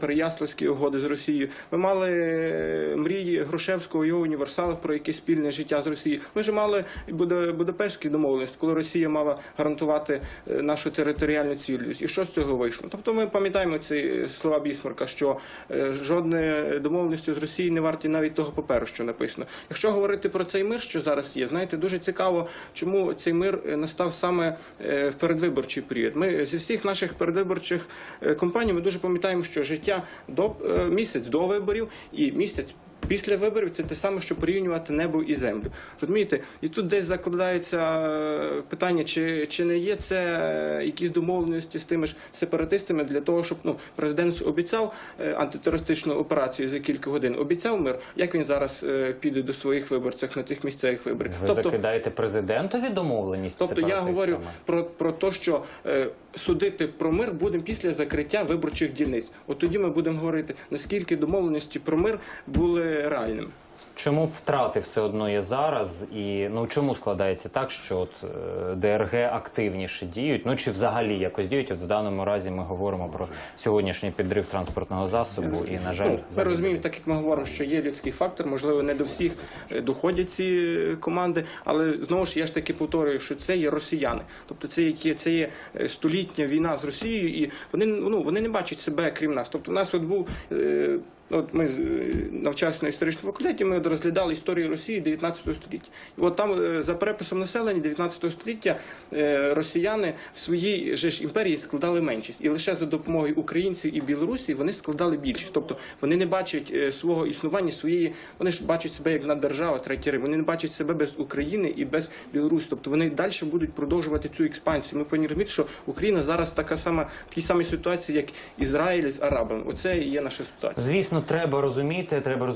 Переяславські угоди з Росією. Ми мали е, мрії Грушевського його універсалах про якесь спільне життя з Росією. Ми ж мали Будапештські домовленості, коли Росія мала гарантувати е, нашу територіальну цілісність. І що з цього вийшло? Тобто ми пам'ятаємо ці слова Бісмарка, що е, жодне домовленості з Росією не варті навіть того паперу, що написано. Якщо говорити про цей мир, що зараз є, знаєте, дуже цікаво, чому цей мир е, настав саме е, в передвиборчий період. Ми зі всіх наших передвиборчих е, кампаній ми дуже пам'ятаємо, що життя до е, місяць до виборів і місяць. Після виборів це те саме, що порівнювати небо і землю. Розумієте, і тут десь закладається е, питання, чи, чи не є це е, якісь домовленості з тими ж сепаратистами для того, щоб ну президент обіцяв е, антитерористичну операцію за кілька годин, обіцяв мир. Як він зараз піде до своїх виборців на цих місцевих виборах? Ви закидаєте президентові домовленість? Тобто я говорю про, про те, що е, судити про мир будемо після закриття виборчих дільниць. От тоді ми будемо говорити, наскільки домовленості про мир були реальними. Чому втрати все одно є зараз? І ну чому складається так, що от е, ДРГ активніше діють? Ну чи взагалі якось діють? От в даному разі ми говоримо про сьогоднішній підрив транспортного засобу, і на жаль, Ну, ми розуміємо, так як ми говоримо, що є людський фактор, можливо, не до всіх е, доходять ці е, команди, але знову ж я ж таки повторюю, що це є росіяни. Тобто це які це є столітня війна з Росією, і вони ну вони не бачать себе крім нас. Тобто, у нас от був. Е, От ми з- е, навчалися на історичному факультеті, ми розглядали історію Росії 19 століття. І от там е, за переписом населення 19 століття е, росіяни в своїй же ж імперії складали меншість. І лише за допомогою українців і Білорусі вони складали більшість. Тобто вони не бачать свого існування, своєї, вони ж бачать себе як наддержава, третій Рим. Вони не бачать себе без України і без Білорусі. Тобто вони далі будуть продовжувати цю експансію. Ми повинні розуміти, що Україна зараз така сама в такій самій ситуації, як Ізраїль з арабами. Оце і є наша ситуація. Звісно, треба розуміти, треба розуміти.